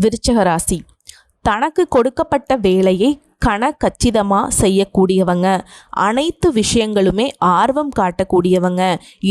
விருச்சக ராசி தனக்கு கொடுக்கப்பட்ட வேலையை கன கச்சிதமாக செய்யக்கூடியவங்க. அனைத்து விஷயங்களுமே ஆர்வம் காட்டக்கூடியவங்க.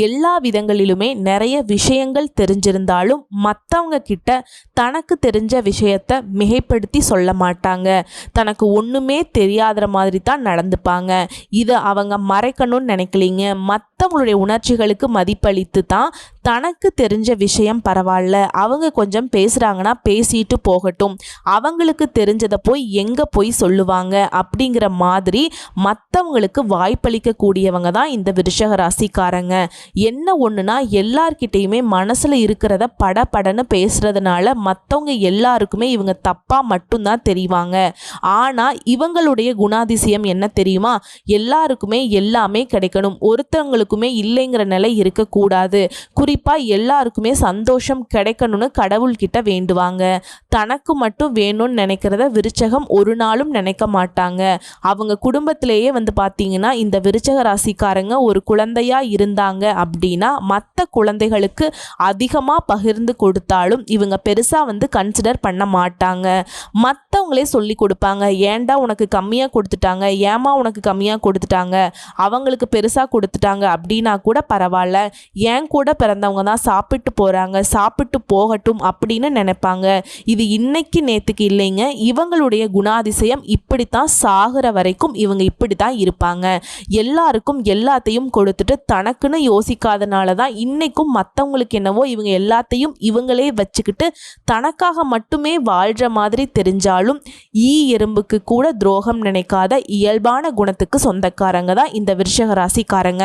எல்லா விதங்களிலுமே நிறைய விஷயங்கள் தெரிஞ்சிருந்தாலும் மற்றவங்க கிட்ட தனக்கு தெரிஞ்ச விஷயத்த மிகைப்படுத்தி சொல்ல மாட்டாங்க. தனக்கு ஒன்றுமே தெரியாத மாதிரி தான் நடந்துப்பாங்க. இதை அவங்க மறைக்கணும்னு நினைக்கலிங்க. மற்றவங்களுடைய உணர்ச்சிகளுக்கு மதிப்பளித்து தான் தனக்கு தெரிஞ்ச விஷயம் பரவாயில்ல. அவங்க கொஞ்சம் பேசுகிறாங்கன்னா பேசிட்டு போகட்டும். அவங்களுக்கு தெரிஞ்சதை போய் எங்கே போய் சொல்லுவாங்க அப்படிங்கிற மாதிரி மற்றவங்களுக்கு வாய்ப்பளிக்கக்கூடியவங்க தான் இந்த விருஷக ராசிக்காரங்க என்ன ஒன்றுனா எல்லார்கிட்டேயுமே மனசில் இருக்கிறத படபடன்னு பேசுகிறதுனால மற்றவங்க எல்லாருக்குமே இவங்க தப்பாக மட்டும்தான் தெரிவாங்க. ஆனால் இவங்களுடைய குணாதிசயம் என்ன தெரியுமா? எல்லாருக்குமே எல்லாமே கிடைக்கணும். ஒருத்தவங்களுக்குமே இல்லைங்கிற நிலை இருக்கக்கூடாது. குறி கண்டிப்பாக எல்லாருக்குமே சந்தோஷம் கிடைக்கணும்னு கடவுள்கிட்ட வேண்டுவாங்க. தனக்கு மட்டும் வேணும்னு நினைக்கிறத விருச்சகம் ஒரு நாளும் நினைக்க மாட்டாங்க. அவங்க குடும்பத்திலேயே வந்து பார்த்தீங்கன்னா இந்த விருச்சக ராசிக்காரங்க ஒரு குழந்தையாக இருந்தாங்க அப்படின்னா மற்ற குழந்தைகளுக்கு அதிகமாக பகிர்ந்து கொடுத்தாலும் இவங்க பெருசாக வந்து கன்சிடர் பண்ண மாட்டாங்க. மற்றவங்களே சொல்லி கொடுப்பாங்க ஏன்டா உனக்கு கம்மியாக கொடுத்துட்டாங்க? ஏமா உனக்கு கம்மியாக கொடுத்துட்டாங்க? அவங்களுக்கு பெருசாக கொடுத்துட்டாங்க அப்படின்னா கூட பரவாயில்ல. ஏன் கூட வந்தவங்க தான் சாப்பிட்டு போகிறாங்க சாப்பிட்டு போகட்டும் அப்படின்னு நினைப்பாங்க. இது இன்னைக்கு நேற்றுக்கு இல்லைங்க. இவங்களுடைய குணாதிசயம் இப்படித்தான் சாகிற வரைக்கும் இவங்க இப்படி தான் இருப்பாங்க. எல்லாருக்கும் எல்லாத்தையும் கொடுத்துட்டு தனக்குன்னு யோசிக்காதனால தான் இன்னைக்கும் மற்றவங்களுக்கு என்னவோ இவங்க எல்லாத்தையும் இவங்களே வச்சுக்கிட்டு தனக்காக மட்டுமே வாழ்கிற மாதிரி தெரிஞ்சாலும் ஈ எறும்புக்கு கூட துரோகம் நினைக்காத இயல்பான குணத்துக்கு சொந்தக்காரங்க தான் இந்த விருஷக ராசிக்காரங்க.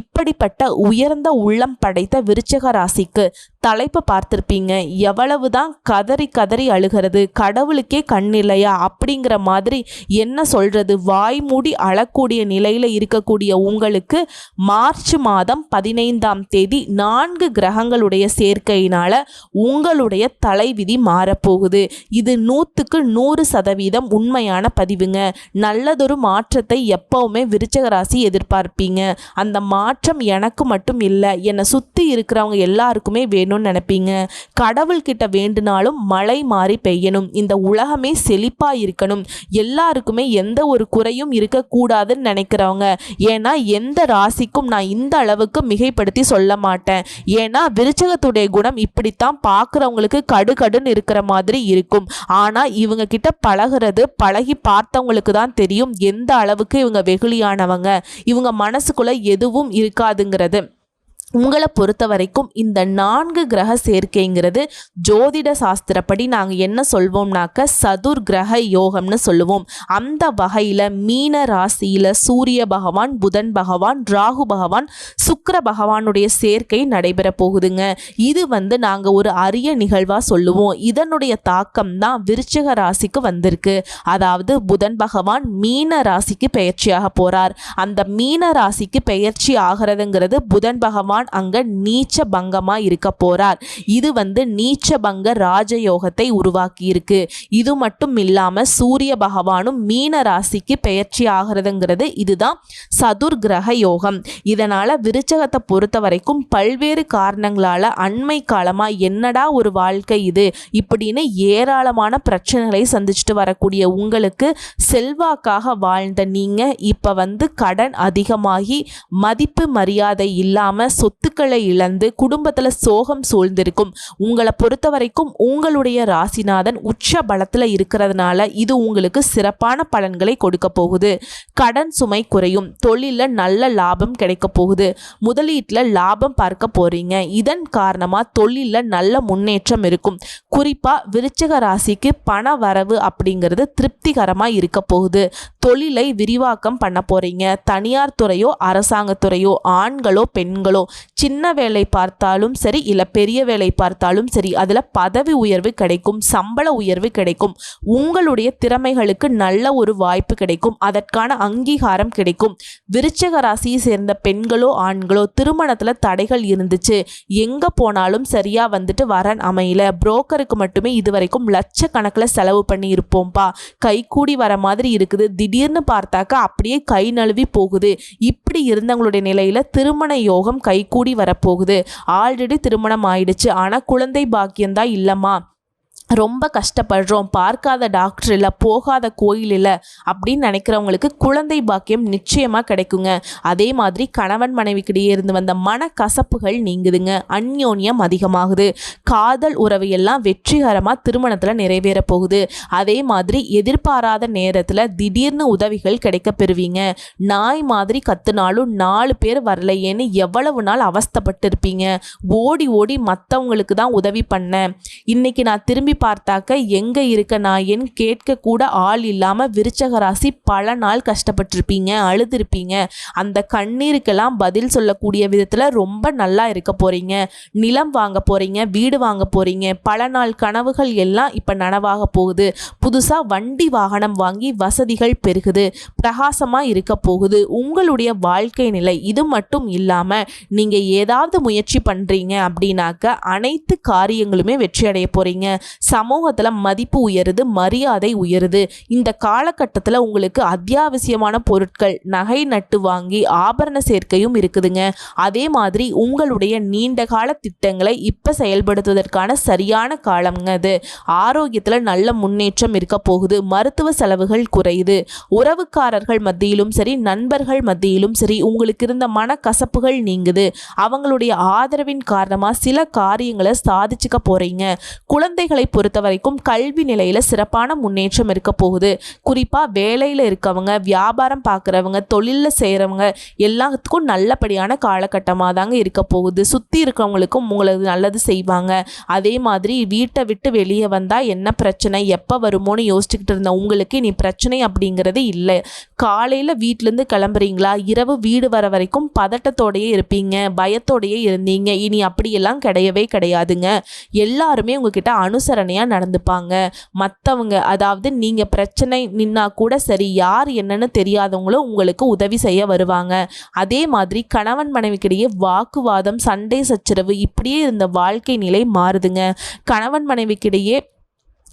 இப்படிப்பட்ட உயர்ந்த உள்ளம் படைத்த விருச்சக ராசிக்கு தலைப்பை பார்த்துருப்பீங்க. எவ்வளவு தான் கதறி கதறி அழுகிறது கடவுளுக்கே கண் இல்லையா அப்படிங்கிற மாதிரி என்ன சொல்கிறது வாய் மூடி அழக்கூடிய நிலையில் இருக்கக்கூடிய உங்களுக்கு மார்ச் மாதம் பதினைந்தாம் தேதி நான்கு கிரகங்களுடைய சேர்க்கையினால் உங்களுடைய தலைவிதி மாறப்போகுது. இது நூற்றுக்கு நூறு சதவீதம் உண்மையான பதிவுங்க. நல்லதொரு மாற்றத்தை எப்பவுமே விருச்சகராசி எதிர்பார்ப்பீங்க. அந்த மாற்றம் எனக்கு மட்டும் இல்லை என்னை சுற்றி இருக்கிறவங்க எல்லாருக்குமே வேணும்னு நினைப்பீங்க? கடவுள்கிட்ட வேண்டுனாலும் மழை மாறி பெய்யணும். இந்த உலகமே செழிப்பாக இருக்கணும். எல்லாருக்குமே எந்த ஒரு குறையும் இருக்கக்கூடாதுன்னு நினைக்கிறவங்க. ஏன்னா எந்த ராசிக்கும் நான் இந்த அளவுக்கு மிகைப்படுத்தி சொல்ல மாட்டேன். ஏன்னா விருச்சகத்துடைய குணம் இப்படித்தான் பார்க்குறவங்களுக்கு கடுகடுன்னு இருக்கிற மாதிரி இருக்கும். ஆனால் இவங்க கிட்ட பழகிறது பழகி பார்த்தவங்களுக்கு தான் தெரியும் எந்த அளவுக்கு இவங்க வெகுளியானவங்க. இவங்க மனசுக்குள்ளே எதுவும் இருக்காதுங்கிறது. உங்களை பொறுத்த வரைக்கும் இந்த நான்கு கிரக சேர்க்கைங்கிறது ஜோதிட சாஸ்திரப்படி நாங்கள் என்ன சொல்வோம்னாக்க சதுர் கிரக யோகம்னு சொல்லுவோம். அந்த வகையில் மீன ராசியில் சூரிய பகவான் புதன் பகவான் ராகு பகவான் சுக்கர பகவானுடைய சேர்க்கை நடைபெற போகுதுங்க. இது வந்து நாங்கள் ஒரு அரிய நிகழ்வாக சொல்லுவோம். இதனுடைய தாக்கம் தான் விருச்சக ராசிக்கு வந்திருக்கு. அதாவது புதன் பகவான் மீன ராசிக்கு பெயர்ச்சியாக போகிறார் அந்த மீன ராசிக்கு பெயர்ச்சி ஆகிறதுங்கிறது புதன் பகவான் பகவான் அங்க நீச்ச பங்கமா இருக்க போறார். இது வந்து நீச்ச பங்க ராஜயோகத்தை உருவாக்கி இருக்கு இது மட்டும் இல்லாம சூரிய பகவானும் மீன ராசிக்கு பெயர்ச்சி ஆகிறதுங்கிறது இதுதான் சதுர் கிரக யோகம். இதனால விருச்சகத்தை பொறுத்த வரைக்கும் பல்வேறு காரணங்களால அண்மை காலமா என்னடா ஒரு வாழ்க்கை இது? இப்படின்னு ஏராளமான பிரச்சனைகளை சந்திச்சுட்டு வரக்கூடிய உங்களுக்கு செல்வாக்காக வாழ்ந்த நீங்க இப்ப வந்து கடன் அதிகமாகி மதிப்பு மரியாதை இல்லாம சொத்துக்களை இழந்து குடும்பத்தில் சோகம் சூழ்ந்திருக்கும். உங்களை பொறுத்த வரைக்கும் உங்களுடைய ராசிநாதன் உச்ச பலத்தில் இருக்கிறதுனால இது உங்களுக்கு சிறப்பான பலன்களை கொடுக்க போகுது. கடன் சுமை குறையும். தொழிலில் நல்ல லாபம் கிடைக்க போகுது. முதலீட்டில் லாபம் பார்க்க போறீங்க. இதன் காரணமாக தொழிலில் நல்ல முன்னேற்றம் இருக்கும். குறிப்பாக விருச்சக ராசிக்கு பண வரவு அப்படிங்கிறது திருப்திகரமாக இருக்க போகுது. தொழிலை விரிவாக்கம் பண்ண போறீங்க. தனியார் துறையோ அரசாங்கத்துறையோ ஆண்களோ பெண்களோ சின்ன வேலை பார்த்தாலும் சரி இல்லை பெரிய வேலை பார்த்தாலும் சரி அதில் பதவி உயர்வு கிடைக்கும் சம்பள உயர்வு கிடைக்கும் உங்களுடைய திறமைகளுக்கு நல்ல ஒரு வாய்ப்பு கிடைக்கும் அதற்கான அங்கீகாரம் கிடைக்கும். விருச்சக ராசியை சேர்ந்த பெண்களோ ஆண்களோ திருமணத்தில் தடைகள் இருந்துச்சு. எங்கே போனாலும் சரியாக வந்துட்டு வரன் அமையல. புரோக்கருக்கு மட்டுமே இதுவரைக்கும் லட்சக்கணக்கில் செலவு பண்ணி இருப்போம்ப்பா கை கூடி வர மாதிரி இருக்குது. திடீர்னு பார்த்தாக்கா அப்படியே கை நழுவி போகுது. இப்படி இருந்தவங்களுடைய நிலையில் திருமண யோகம் கைகூடி வரப்போகுது. ஆல்ரெடி திருமணம் ஆயிடுச்சு. ஆனால் குழந்தை பாக்கியம்தான் இல்லைம்மா. ரொம்ப கஷ்டப்படுறோம். பார்க்காத டாக்டர் இல்லை போகாத கோயில் இல்லை அப்படின்னு நினைக்கிறவங்களுக்கு குழந்தை பாக்கியம் நிச்சயமாக கிடைக்குங்க. அதே மாதிரி கணவன் மனைவிக்கிடையே இருந்து வந்த மனக்கசப்புகள் நீங்குதுங்க. அந்யோன்யம் அதிகமாகுது. காதல் உறவு எல்லாம் வெற்றிகரமாக திருமணத்தில் நிறைவேற போகுது. அதே மாதிரி எதிர்பாராத நேரத்தில் திடீர்னு உதவிகள் கிடைக்க பெறுவீங்க. நாய் மாதிரி கத்துனாலும் நாலு பேர் வரலையேன்னு எவ்வளவு நாள் அவஸ்தப்பட்டு இருப்பீங்க ஓடி ஓடி மற்றவங்களுக்கு தான் உதவி பண்ணேன். இன்னைக்கு நான் திரும்பி பார்த்தாக்க எங்கே இருக்க நான் கேட்க கூட ஆள் இல்லாமல் விருச்சக ராசி பல நாள் கஷ்டப்பட்டிருப்பீங்க அழுதுருப்பீங்க. அந்த கண்ணீருக்கெல்லாம் பதில் சொல்லக்கூடிய விதத்தில் ரொம்ப நல்லா இருக்க போகிறீங்க நிலம் வாங்க போகிறீங்க வீடு வாங்க போகிறீங்க பல நாள் கனவுகள் எல்லாம் இப்போ நனவாக போகுது. புதுசாக வண்டி வாகனம் வாங்கி வசதிகள் பெருகுது. பிரகாசமாக இருக்க போகுது. உங்களுடைய வாழ்க்கை நிலை இது மட்டும் இல்லாமல் நீங்கள் ஏதாவது முயற்சி பண்ணுறீங்க அப்படின்னாக்க அனைத்து காரியங்களுமே வெற்றி அடைய போகிறீங்க சமூகத்தில் மதிப்பு உயருது மரியாதை உயருது. இந்த காலகட்டத்தில் உங்களுக்கு அத்தியாவசியமான பொருட்கள் நகை நட்டு வாங்கி ஆபரண சேர்க்கையும் இருக்குதுங்க. அதே மாதிரி உங்களுடைய நீண்ட கால திட்டங்களை இப்போ செயல்படுத்துவதற்கான சரியான காலம்ங்க அது. ஆரோக்கியத்தில் நல்ல முன்னேற்றம் இருக்க போகுது. மருத்துவ செலவுகள் குறையுது. உறவுக்காரர்கள் மத்தியிலும் சரி நண்பர்கள் மத்தியிலும் சரி உங்களுக்கு இருந்த மனக்கசப்புகள் நீங்குது. அவங்களுடைய ஆதரவின் காரணமாக சில காரியங்களை சாதிச்சுக்க போகிறீங்க குழந்தைகளை பொறுத்த வரைக்கும் கல்வி நிலையில் சிறப்பான முன்னேற்றம் இருக்க போகுது. குறிப்பாக வேலையில் இருக்கவங்க வியாபாரம் பார்க்குறவங்க தொழிலில் செய்கிறவங்க எல்லாத்துக்கும் நல்லபடியான காலகட்டமாக தாங்க இருக்க போகுது. சுற்றி இருக்கிறவங்களுக்கும் உங்களுக்கு நல்லது செய்வாங்க. அதே மாதிரி வீட்டை விட்டு வெளியே வந்தால் என்ன பிரச்சனை எப்போ வருமோன்னு யோசிச்சுக்கிட்டு இருந்த உங்களுக்கு இனி பிரச்சனை அப்படிங்கிறது இல்லை. காலையில் வீட்டிலேருந்து கிளம்புறீங்களா? இரவு வீடு வர வரைக்கும் பதட்டத்தோடையே இருப்பீங்க பயத்தோடையே இருந்தீங்க. இனி அப்படியெல்லாம் கிடையவே கிடையாதுங்க. எல்லாருமே உங்ககிட்ட அனுசரணையாக நடந்துப்பாங்க. மற்றவங்க அதாவது நீங்கள் பிரச்சனை நின்னா கூட சரி யார் என்னன்னு தெரியாதவங்களும் உங்களுக்கு உதவி செய்ய வருவாங்க. அதே மாதிரி கணவன் மனைவிக்கிடையே வாக்குவாதம் சண்டை சச்சரவு இப்படியே இருந்த வாழ்க்கை நிலை மாறுதுங்க. கணவன் மனைவிக்கிடையே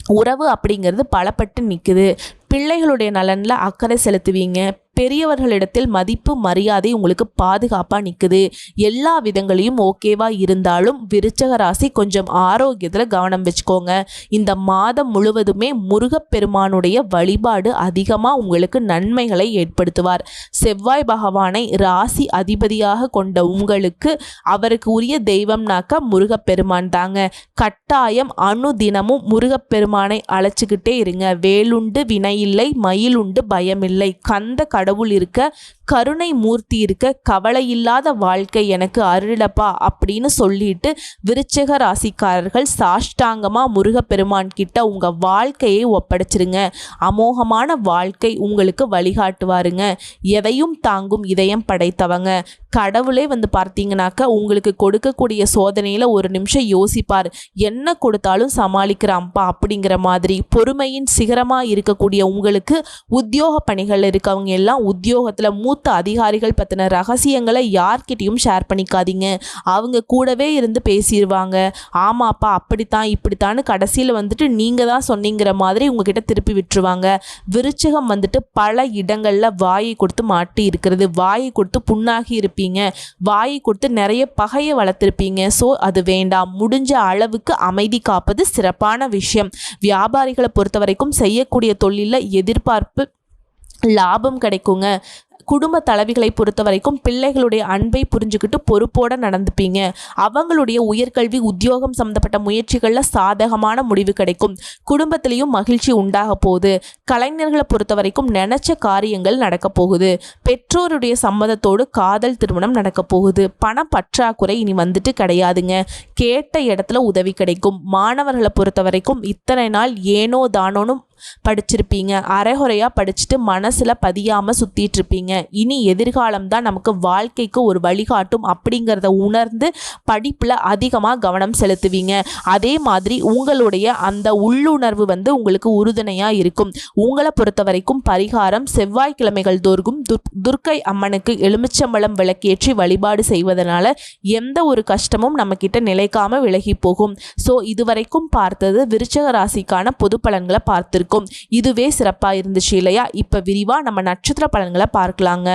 உறவு அப்படிங்கிறது பலப்பட்டு நிற்குது பிள்ளைகளுடைய நலனில் அக்கறை செலுத்துவீங்க. பெரியவர்களிடத்தில் மதிப்பு மரியாதை உங்களுக்கு பாதுகாப்பாக நிற்குது எல்லா விதங்களையும் ஓகேவா இருந்தாலும் விருச்சக ராசி கொஞ்சம் ஆரோக்கியத்தில் கவனம் வச்சுக்கோங்க. இந்த மாதம் முழுவதுமே முருகப்பெருமானுடைய வழிபாடு அதிகமாக உங்களுக்கு நன்மைகளை ஏற்படுத்துவார். செவ்வாய் பகவானை ராசி அதிபதியாக கொண்ட உங்களுக்கு அவருக்கு உரிய தெய்வம்னாக்க முருகப்பெருமான் தாங்க. கட்டாயம் அணு தினமும் முருகப்பெருமானை அழைச்சிக்கிட்டே இருங்க. வேலுண்டு வினையில்லை மயிலுண்டு பயமில்லை கந்த கடவுள் இருக்க கருணை மூர்த்தி இருக்க கவலை இல்லாத வாழ்க்கை எனக்கு அருளப்பா அப்படின்னு சொல்லிட்டு விருச்சக ராசிக்காரர்கள் சாஷ்டாங்கமாக முருகப்பெருமான் கிட்ட உங்கள் வாழ்க்கையை ஒப்படைச்சிருங்க. அமோகமான வாழ்க்கை உங்களுக்கு வழிகாட்டுவாருங்க. எதையும் தாங்கும் இதயம் படைத்தவங்க. கடவுளே வந்து பார்த்தீங்கன்னாக்கா உங்களுக்கு கொடுக்கக்கூடிய சோதனையில் ஒரு நிமிஷம் யோசிப்பார். என்ன கொடுத்தாலும் சமாளிக்கிறாம்ப்பா அப்படிங்கிற மாதிரி. பொறுமையின் சிகரமாக இருக்கக்கூடிய உங்களுக்கு உத்தியோக பணிகள் இருக்கவங்க எல்லாம் உத்தியோகத்தில் மூத்த அதிகாரிகள் பற்றின ரகசியங்களை யார்கிட்டையும் ஷேர் பண்ணிக்காதீங்க. அவங்க கூடவே இருந்து பேசிடுவாங்க ஆமாப்பா அப்படித்தான் இப்படித்தான்னு கடைசியில் வந்துட்டு நீங்கள் தான் சொன்னீங்கிற மாதிரி உங்ககிட்ட திருப்பி விட்டுருவாங்க. விருச்சகம் வந்துட்டு பல இடங்களில் வாயை கொடுத்து மாட்டி இருக்கிறது வாயை கொடுத்து புண்ணாகி இருப்பீங்க வாயை கொடுத்து நிறைய பகையை வளர்த்துருப்பீங்க. ஸோ அது வேண்டாம். முடிஞ்ச அளவுக்கு அமைதி காப்பது சிறப்பான விஷயம். வியாபாரிகளை பொறுத்த வரைக்கும் செய்யக்கூடிய தொழிலில் எதிர்பார்ப்பு லாபம் கிடைக்குங்க. குடும்ப தலைவிகளை பொறுத்த வரைக்கும் பிள்ளைகளுடைய அன்பை புரிஞ்சுக்கிட்டு பொறுப்போடு நடந்துப்பீங்க. அவங்களுடைய உயர்கல்வி உத்தியோகம் சம்மந்தப்பட்ட முயற்சிகளில் சாதகமான முடிவு கிடைக்கும். குடும்பத்திலையும் மகிழ்ச்சி உண்டாக போகுது. கலைஞர்களை பொறுத்த வரைக்கும் நினச்ச காரியங்கள் நடக்க போகுது. பெற்றோருடைய சம்மதத்தோடு காதல் திருமணம் நடக்க போகுது. பண பற்றாக்குறை இனி வந்துட்டு கிடையாதுங்க. கேட்ட இடத்துல உதவி கிடைக்கும். மாணவர்களை பொறுத்த வரைக்கும் இத்தனை நாள் ஏனோ தானோனும் படிச்சிருப்பீங்க. அரைகுறையாக படிச்சுட்டு மனசில் பதியாமல் சுற்றிட்டு இருப்பீங்க இனி எதிர்காலம் தான் நமக்கு வாழ்க்கைக்கு ஒரு வழிகாட்டும் அப்படிங்கிறத உணர்ந்து படிப்பில் அதிகமாக கவனம் செலுத்துவீங்க. அதே மாதிரி உங்களுடைய அந்த உள்ளுணர்வு வந்து உங்களுக்கு உறுதுணையாக இருக்கும். உங்களை பொறுத்த வரைக்கும் பரிகாரம் செவ்வாய்க்கிழமைகள் தோறும் துர் துர்க்கை அம்மனுக்கு எலுமிச்சம்பழம் விளக்கேற்றி வழிபாடு செய்வதனால எந்த ஒரு கஷ்டமும் நம்மக்கிட்ட நிலைக்காம விலகி போகும். ஸோ இதுவரைக்கும் பார்த்தது விருச்சக ராசிக்கான பொது பலன்களை பார்த்துருக்கோம். இருக்கும். இதுவே சிறப்பாக இருந்துச்சு இல்லையா? இப்போ விரிவாக நம்ம நட்சத்திர பலன்களை பார்க்கலாங்க.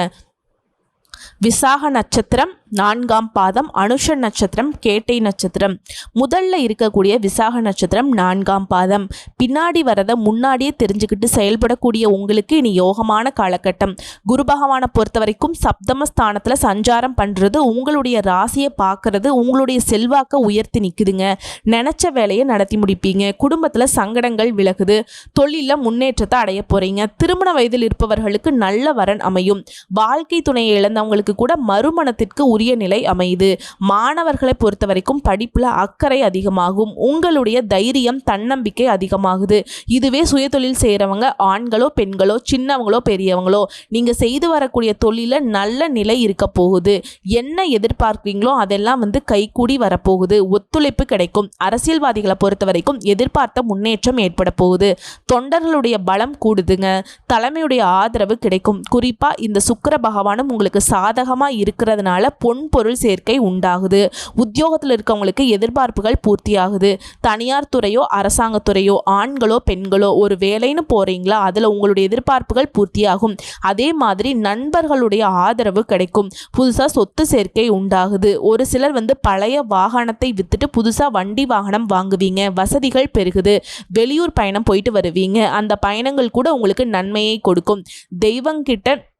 விசாக நட்சத்திரம் நான்காம் பாதம் அனுஷ நட்சத்திரம் கேட்டை நட்சத்திரம். முதல்ல இருக்கக்கூடிய விசாக நட்சத்திரம் நான்காம் பாதம். பின்னாடி வரதை முன்னாடியே தெரிஞ்சுக்கிட்டு செயல்படக்கூடிய உங்களுக்கு இனி யோகமான காலகட்டம். குரு பகவானை பொறுத்த வரைக்கும் சப்தமஸ்தானத்தில் சஞ்சாரம் பண்ணுறது உங்களுடைய ராசியை பார்க்கறது உங்களுடைய செல்வாக்கை உயர்த்தி நிற்குதுங்க நினச்ச வேலையை நடத்தி முடிப்பீங்க. குடும்பத்தில் சங்கடங்கள் விலகுது. தொழிலில் முன்னேற்றத்தை அடைய போகிறீங்க திருமண வயதில் இருப்பவர்களுக்கு நல்ல வரன் அமையும். வாழ்க்கை துணையை இழந்தவங்களுக்கு கூட மறுமணத்திற்கு உரிய நிலை அமையுது. மாணவர்களை பொறுத்த வரைக்கும் படிப்பில் அக்கறை அதிகமாகும். உங்களுடைய தைரியம் தன்னம்பிக்கை அதிகமாகுது. இதுவே சுயதொழில் செய்கிறவங்க ஆண்களோ பெண்களோ சின்னவங்களோ பெரியவங்களோ நீங்கள் செய்து வரக்கூடிய தொழிலில் நல்ல நிலை இருக்க போகுது. என்ன எதிர்பார்க்குறீங்களோ அதெல்லாம் வந்து கைகூடி வரப்போகுது. ஒத்துழைப்பு கிடைக்கும். அரசியல்வாதிகளை பொறுத்த வரைக்கும் எதிர்பார்த்த முன்னேற்றம் ஏற்பட போகுது. தொண்டர்களுடைய பலம் கூடுதுங்க. தலைமையுடைய ஆதரவு கிடைக்கும். குறிப்பாக இந்த சுக்கிர பகவானும் உங்களுக்கு சாதகமாக இருக்கிறதுனால பொ பொன்பொருள் சேர்க்கை உண்டாகுது. உத்தியோகத்தில் இருக்கவங்களுக்கு எதிர்பார்ப்புகள் பூர்த்தியாகுது. தனியார் துறையோ அரசாங்கத்துறையோ ஆண்களோ பெண்களோ ஒரு வேலைன்னு போகிறீங்களா அதில் உங்களுடைய எதிர்பார்ப்புகள் பூர்த்தியாகும். அதே மாதிரி நண்பர்களுடைய ஆதரவு கிடைக்கும். புதுசாக சொத்து சேர்க்கை உண்டாகுது. ஒரு சிலர் வந்து பழைய வாகனத்தை விற்றுட்டு புதுசாக வண்டி வாகனம் வாங்குவீங்க. வசதிகள் பெருகுது. வெளியூர் பயணம் போயிட்டு வருவீங்க. அந்த பயணங்கள் கூட உங்களுக்கு நன்மையை கொடுக்கும். தெய்வங்கிட்ட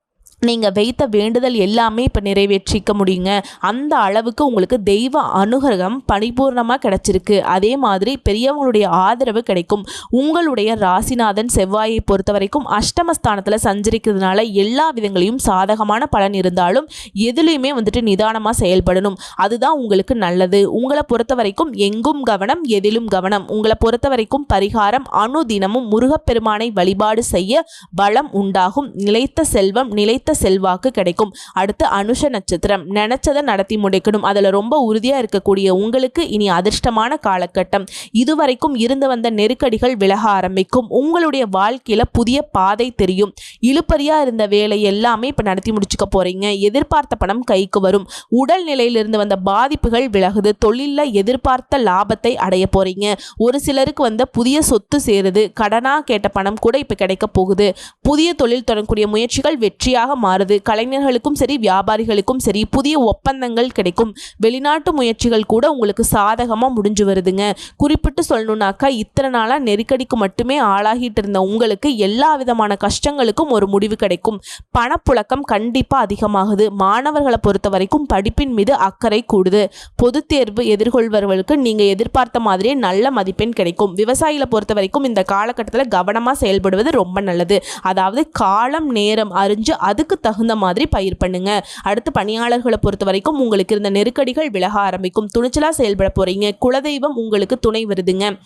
நீங்கள் வைத்த வேண்டுதல் எல்லாமே இப்போ நிறைவேற்றிக்க முடியுங்க. அந்த அளவுக்கு உங்களுக்கு தெய்வ அனுகிரகம் பரிபூர்ணமாக கிடச்சிருக்கு. அதே மாதிரி பெரியவங்களுடைய ஆதரவு கிடைக்கும். உங்களுடைய ராசிநாதன் செவ்வாயை பொறுத்த வரைக்கும் அஷ்டமஸ்தானத்தில் சஞ்சரிக்கிறதுனால எல்லா விதங்களையும் சாதகமான பலன் இருந்தாலும் எதுலேயுமே வந்துட்டு நிதானமாக செயல்படணும். அதுதான் உங்களுக்கு நல்லது. உங்களை பொறுத்த வரைக்கும் எங்கும் கவனம் எதிலும் கவனம். உங்களை பொறுத்த வரைக்கும் பரிகாரம் அணுதினமும் முருகப்பெருமானை வழிபாடு செய்ய பலம் உண்டாகும். நிலைத்த செல்வம் நிலைத்த செல்வாக்கு கிடைக்கும். அடுத்து அனுஷ நட்சத்திரம். நினைச்சதை நடத்தி முடிக்கணும். அதில் ரொம்ப உறுதியாக இருக்கக்கூடிய உங்களுக்கு இனி அதிர்ஷ்டமான காலகட்டம். இதுவரைக்கும் இருந்து வந்த நெருக்கடிகள் விலக ஆரம்பிக்கும். உங்களுடைய வாழ்க்கையில் புதிய பாதை தெரியும். இழுப்பறியாக இருந்த வேலை எல்லாமே இப்போ நடத்தி முடிச்சுக்க போகிறீங்க எதிர்பார்த்த பணம் கைக்கு வரும். உடல் நிலையிலிருந்து வந்த பாதிப்புகள் விலகுது. தொழிலில் எதிர்பார்த்த லாபத்தை அடைய போகிறீங்க ஒரு சிலருக்கு வந்த புதிய சொத்து சேருது. கடனாக கேட்ட பணம் கூட இப்போ கிடைக்க போகுது. புதிய தொழில் தொடங்கக்கூடிய முயற்சிகள் வெற்றியாக மாறுது. கலைஞர்களுக்கும் சரி வியாபாரிகளுக்கும் சரி புதிய ஒப்பந்தங்கள் கிடைக்கும். வெளிநாட்டு முயற்சிகள் கூட உங்களுக்கு சாதகமாக முடிஞ்சு வருதுங்க. குறிப்பிட்டு சொல்லணுன்னாக்கா இத்தனை நாளாக நெருக்கடிக்கு மட்டுமே ஆளாகிட்டு இருந்த உங்களுக்கு எல்லா விதமான கஷ்டங்களுக்கும் ஒரு முடிவு கிடைக்கும். பணப்புழக்கம் கண்டிப்பாக அதிகமாகுது. மாணவர்களை பொறுத்த வரைக்கும் படிப்பின் மீது அக்கறை கூடுது. பொது தேர்வு எதிர்கொள்பவர்களுக்கு நீங்கள் எதிர்பார்த்த மாதிரியே நல்ல மதிப்பெண் கிடைக்கும். விவசாயிகளை பொறுத்த வரைக்கும் இந்த காலகட்டத்தில் கவனமாக செயல்படுவது ரொம்ப நல்லது. அதாவது காலம் நேரம் அறிஞ்சு அதுக்கு தகுந்த மாதிரி பயிர் பண்ணுங்க. அடுத்து பணியாளர்களை பொறுத்த வரைக்கும் உங்களுக்கு இருந்த நெருக்கடிகள் விலக ஆரம்பிக்கும். துணிச்சலாக செயல்பட போறீங்க. குலதெய்வம் உங்களுக்கு துணை வருதுங்க.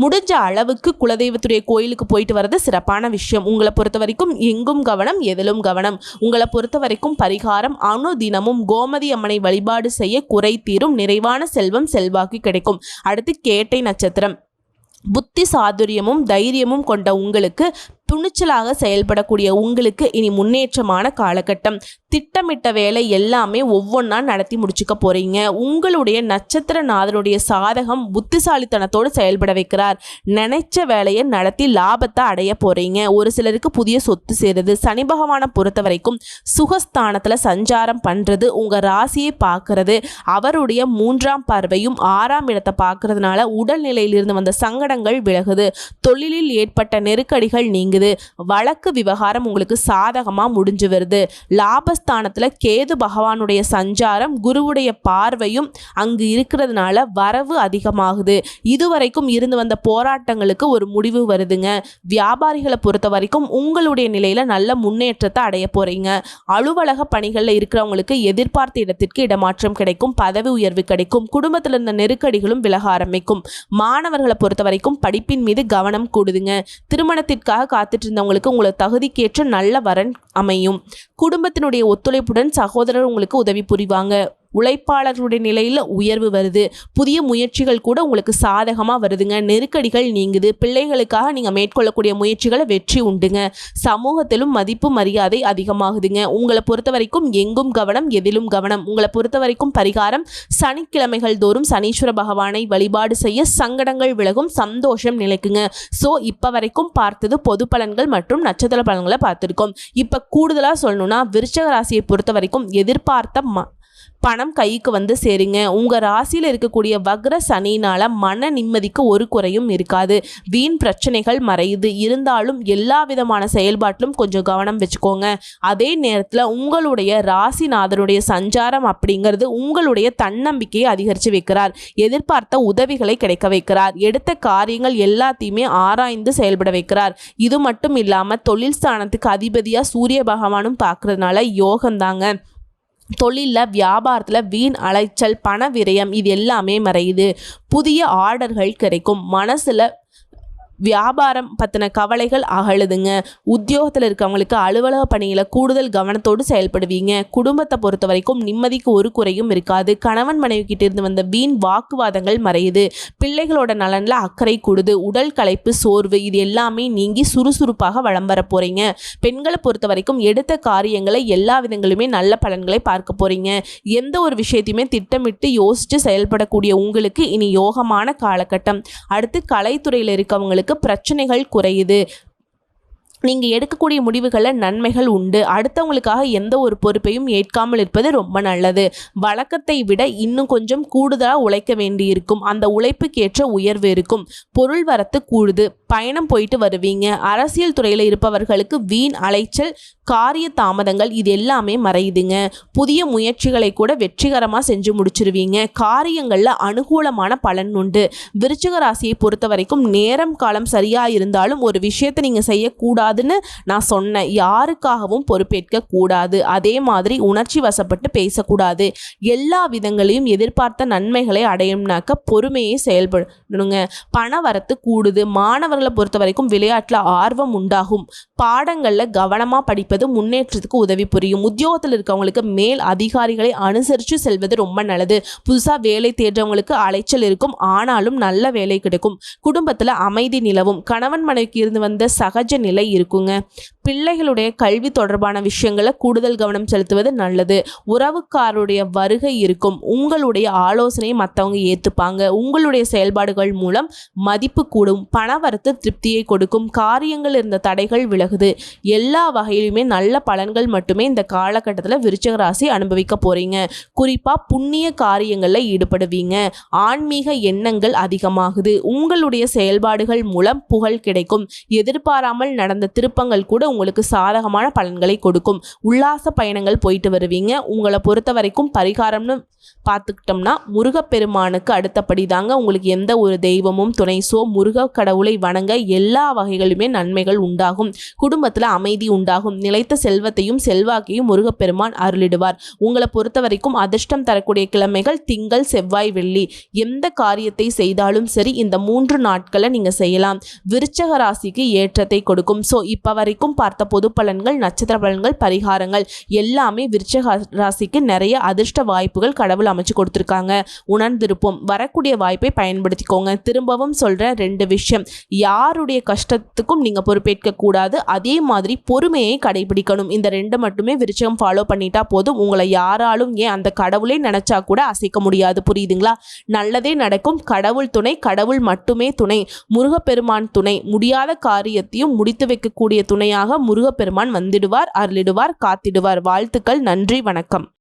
முடிஞ்ச அளவுக்கு குலதெய்வத்துடைய கோயிலுக்கு போயிட்டு வர்றது சிறப்பான விஷயம். உங்களை பொறுத்த வரைக்கும் எங்கும் கவனம் எதிலும் கவனம். உங்களை பொறுத்த வரைக்கும் பரிகாரம் அணு தினமும் கோமதி அம்மனை வழிபாடு செய்ய குறை தீரும். நிறைவான செல்வம் செல்வாக்கு கிடைக்கும். அடுத்து கேட்டை நட்சத்திரம். புத்தி சாதுரியமும் தைரியமும் கொண்ட உங்களுக்கு துணிச்சலாக செயல்படக்கூடிய உங்களுக்கு இனி முன்னேற்றமான காலகட்டம். திட்டமிட்ட வேலை எல்லாமே ஒவ்வொன்றா நடத்தி முடிச்சுக்க போறீங்க. உங்களுடைய நட்சத்திர நாதனுடைய சாதகம் புத்திசாலித்தனத்தோடு செயல்பட வைக்கிறார். நினைச்ச வேலையை நடத்தி லாபத்தை அடைய போறீங்க. ஒரு சிலருக்கு புதிய சொத்து சேருது. சனி பகவானை பொறுத்த வரைக்கும் சுகஸ்தானத்தில் சஞ்சாரம் பண்ணுறது உங்கள் ராசியை பார்க்கறது அவருடைய மூன்றாம் பார்வையும் ஆறாம் இடத்தை பார்க்கறதுனால உடல்நிலையிலிருந்து வந்த சங்கடங்கள் விலகுது. தொழிலில் ஏற்பட்ட நெருக்கடிகள் நீங்குது வழக்கு விவகாரம் உங்களுக்கு சாதகமாக முடிஞ்சு வருது. லாபஸ்தானத்தில் கேது பகவானுடைய சஞ்சாரம் குருவுடைய பார்வையும் அங்கு இருக்கிறதுனால வரவு அதிகமாகுது. இதுவரைக்கும் இருந்து வந்த போராட்டங்களுக்கு ஒரு முடிவு வருதுங்க. வியாபாரிகளை பொறுத்த வரைக்கும் உங்களுடைய நிலையில் நல்ல முன்னேற்றத்தை அடைய போகிறீங்க அலுவலக பணிகளில் இருக்கிறவங்களுக்கு எதிர்பார்த்த இடத்திற்கு இடமாற்றம் கிடைக்கும் பதவி உயர்வு கிடைக்கும் குடும்பத்தில் இருந்த நெருக்கடிகளும் விலக ஆரம்பிக்கும். மாணவர்களை பொறுத்த வரைக்கும் படிப்பின் மீது கவனம் கூடுதுங்க. திருமணத்திற்காக காத்துட்டு இருந்தவங்களுக்கு உங்களுக்கு தகுதிக்கேற்ற நல்ல வரன் அமையும். குடும்பத்தினுடைய ஒத்துழைப்புடன் சகோதரர் உங்களுக்கு உதவி புரிவாங்க. உழைப்பாளர்களுடைய நிலையில் உயர்வு வருது. புதிய முயற்சிகள் கூட உங்களுக்கு சாதகமாக வருதுங்க. நெருக்கடிகள் நீங்குது. பிள்ளைகளுக்காக நீங்கள் மேற்கொள்ளக்கூடிய முயற்சிகளை வெற்றி உண்டுங்க. சமூகத்திலும் மதிப்பு மரியாதை அதிகமாகுதுங்க. உங்களை பொறுத்த வரைக்கும் எங்கும் கவனம் எதிலும் கவனம். உங்களை பொறுத்த வரைக்கும் பரிகாரம் சனிக்கிழமைகள் தோறும் சனீஸ்வர பகவானை வழிபாடு செய்ய சங்கடங்கள் விலகும் சந்தோஷம் நிலைக்குங்க. ஸோ இப்போ வரைக்கும் பார்த்தது பொது பலன்கள் மற்றும் நட்சத்திர பலன்களை பார்த்துருக்கோம். இப்போ கூடுதலாக சொல்லணும்னா விருச்சக ராசியை பொறுத்த வரைக்கும் எதிர்பார்த்த ம பணம் கைக்கு வந்து சேருங்க. உங்கள் ராசியில் இருக்கக்கூடிய வக்ர சனினால் மன நிம்மதிக்கு ஒரு குறையும் இருக்காது. வீண் பிரச்சனைகள் மறையுது. இருந்தாலும் எல்லா விதமான செயல்பாட்டிலும் கொஞ்சம் கவனம் வச்சுக்கோங்க. அதே நேரத்தில் உங்களுடைய ராசிநாதனுடைய சஞ்சாரம் அப்படிங்கிறது உங்களுடைய தன்னம்பிக்கையை அதிகரித்து வைக்கிறார். எதிர்பார்த்த உதவிகளை கிடைக்க வைக்கிறார். எடுத்த காரியங்கள் எல்லாத்தையுமே ஆராய்ந்து செயல்பட வைக்கிறார். இது மட்டும் இல்லாமல் தொழில் ஸ்தானத்துக்கு அதிபதியாக சூரிய பகவானும் பார்க்கறதுனால யோகந்தாங்க தொழிலில் வியாபாரத்தில் வீண் அலைச்சல் பண விரயம் இது எல்லாமே மறையுது. புதிய ஆர்டர்கள் கிடைக்கும். மனசில் வியாபாரம் பற்றின கவலைகள் அகழுதுங்க உத்தியோகத்தில் இருக்கவங்களுக்கு அலுவலக பணியில் கூடுதல் கவனத்தோடு செயல்படுவீங்க. குடும்பத்தை பொறுத்த வரைக்கும் நிம்மதிக்கு ஒரு குறையும் இருக்காது. கணவன் மனைவி கிட்ட இருந்து வந்த வீண் வாக்குவாதங்கள் மறையுது. பிள்ளைகளோட நலனில் அக்கறை கூடுது. உடல் களைப்பு சோர்வு இது எல்லாமே நீங்கி சுறுசுறுப்பாக வளம் வர போகிறீங்க பெண்களை பொறுத்த வரைக்கும் எடுத்த காரியங்களை எல்லா விதங்களுமே நல்ல பலன்களை பார்க்க போகிறீங்க எந்த ஒரு விஷயத்தையுமே திட்டமிட்டு யோசித்து செயல்படக்கூடிய உங்களுக்கு இனி யோகமான காலகட்டம். அடுத்து கலைத்துறையில் இருக்கவங்களுக்கு பிரச்சனைகள் குறையுது. நீங்கள் எடுக்கக்கூடிய முடிவுகளில் நன்மைகள் உண்டு. அடுத்தவங்களுக்காக எந்த ஒரு பொறுப்பையும் ஏற்காமல் இருப்பது ரொம்ப நல்லது. வழக்கத்தை விட இன்னும் கொஞ்சம் கூடுதலாக உழைக்க வேண்டியிருக்கும். அந்த உழைப்புக்கேற்ற உயர்வு இருக்கும். பொருள் வரத்து கூடுது. பயணம் போயிட்டு வருவீங்க. அரசியல் துறையில் இருப்பவர்களுக்கு வீண் அலைச்சல் காரிய தாமதங்கள் இது எல்லாமே மறையுதுங்க. புதிய முயற்சிகளை கூட வெற்றிகரமாக செஞ்சு முடிச்சிருவீங்க. காரியங்களில் அனுகூலமான பலன் உண்டு. விருச்சிக ராசியை பொறுத்த வரைக்கும் நேரம் காலம் சரியாக இருந்தாலும் ஒரு விஷயத்தை நீங்கள் செய்யக்கூடாது. கூடாதுன்னு நான் சொன்னேன். யாருக்காகவும் பொறுப்பேற்க கூடாது. அதே மாதிரி உணர்ச்சி வசப்பட்டு பேசக்கூடாது. எல்லா விதங்களையும் எதிர்பார்த்த நன்மைகளை அடையும்னாக்க பொறுமையை செயல்படணுங்க. பண வரத்து கூடுது. மாணவர்களை பொறுத்த வரைக்கும் விளையாட்டில் ஆர்வம் உண்டாகும். பாடங்களில் கவனமாக படிப்பது முன்னேற்றத்துக்கு உதவி புரியும். உத்தியோகத்தில் இருக்கவங்களுக்கு மேல் அதிகாரிகளை அனுசரித்து செல்வது ரொம்ப நல்லது. புதுசாக வேலை தேடுறவங்களுக்கு அலைச்சல் இருக்கும். ஆனாலும் நல்ல வேலை கிடைக்கும். குடும்பத்தில் அமைதி நிலவும். கணவன் மனைவிக்கு இருந்து வந்த சகஜ நிலை இருக்குங்க. பிள்ளைகளுடைய கல்வி தொடர்பான விஷயங்களை கூடுதல் கவனம் செலுத்துவது நல்லது. உறவுக்காரருடைய வருகை இருக்கும். உங்களுடைய ஆலோசனையை மற்றவங்க ஏற்றுப்பாங்க உங்களுடைய செயல்பாடுகள் மூலம் மதிப்பு கூடும். பணவரத்து திருப்தியை கொடுக்கும். காரியங்கள் இருந்த தடைகள் விலகுது. எல்லா வகையிலுமே நல்ல பலன்கள் மட்டுமே இந்த காலகட்டத்தில் விருச்சக ராசி அனுபவிக்க போகிறீங்க குறிப்பாக புண்ணிய காரியங்களில் ஈடுபடுவீங்க. ஆன்மீக எண்ணங்கள் அதிகமாகுது. உங்களுடைய செயல்பாடுகள் மூலம் புகழ் கிடைக்கும். எதிர்பாராமல் நடந்த திருப்பங்கள் கூட உங்களுக்கு சாதகமான பலன்களை கொடுக்கும். உல்லாச பயணங்கள் போயிட்டு வருவீங்க. உங்களை பொறுத்த வரைக்கும் பரிகாரம்னு பார்த்துக்கிட்டோம்னா முருகப்பெருமானுக்கு அடுத்தபடி தாங்க உங்களுக்கு எந்த ஒரு தெய்வமும் துணைசோ முருக கடவுளை வணங்க எல்லா வகைகளுமே நன்மைகள் உண்டாகும். குடும்பத்தில் அமைதி உண்டாகும். நிலைத்த செல்வத்தையும் செல்வாக்கையும் முருகப்பெருமான் அருளிடுவார். உங்களை பொறுத்த வரைக்கும் அதிர்ஷ்டம் தரக்கூடிய கிழமைகள் திங்கள் செவ்வாய் வெள்ளி. எந்த காரியத்தை செய்தாலும் சரி இந்த மூன்று நாட்களை நீங்கள் செய்யலாம். விருச்சக ராசிக்கு ஏற்றத்தை கொடுக்கும். ஸோ ஸோ இப்போ வரைக்கும் பார்த்த பொது பலன்கள் நட்சத்திர பலன்கள் பரிகாரங்கள் எல்லாமே விருச்சக ராசிக்கு நிறைய அதிர்ஷ்ட வாய்ப்புகள் கடவுள் அமைச்சு கொடுத்துருக்காங்க. உணர்ந்திருப்போம். வரக்கூடிய வாய்ப்பை பயன்படுத்திக்கோங்க. திரும்பவும் சொல்கிற ரெண்டு விஷயம். யாருடைய கஷ்டத்துக்கும் நீங்கள் பொறுப்பேற்க கூடாது. அதே மாதிரி பொறுமையை கடைபிடிக்கணும். இந்த ரெண்டு மட்டுமே விருச்சகம் ஃபாலோ பண்ணிட்டா போதும். உங்களை யாராலும் ஏன் அந்த கடவுளே நினச்சா கூட அசைக்க முடியாது. புரியுதுங்களா? நல்லதே நடக்கும். கடவுள் துணை கடவுள் மட்டுமே துணை. முருகப்பெருமான் துணை. முடியாத காரியத்தையும் முடித்து வைக்க வைக்கக்கூடிய துணையாக முருகப்பெருமான் வந்திடுவார் அருளிடுவார் காத்திடுவார். வாழ்த்துக்கள் நன்றி வணக்கம்.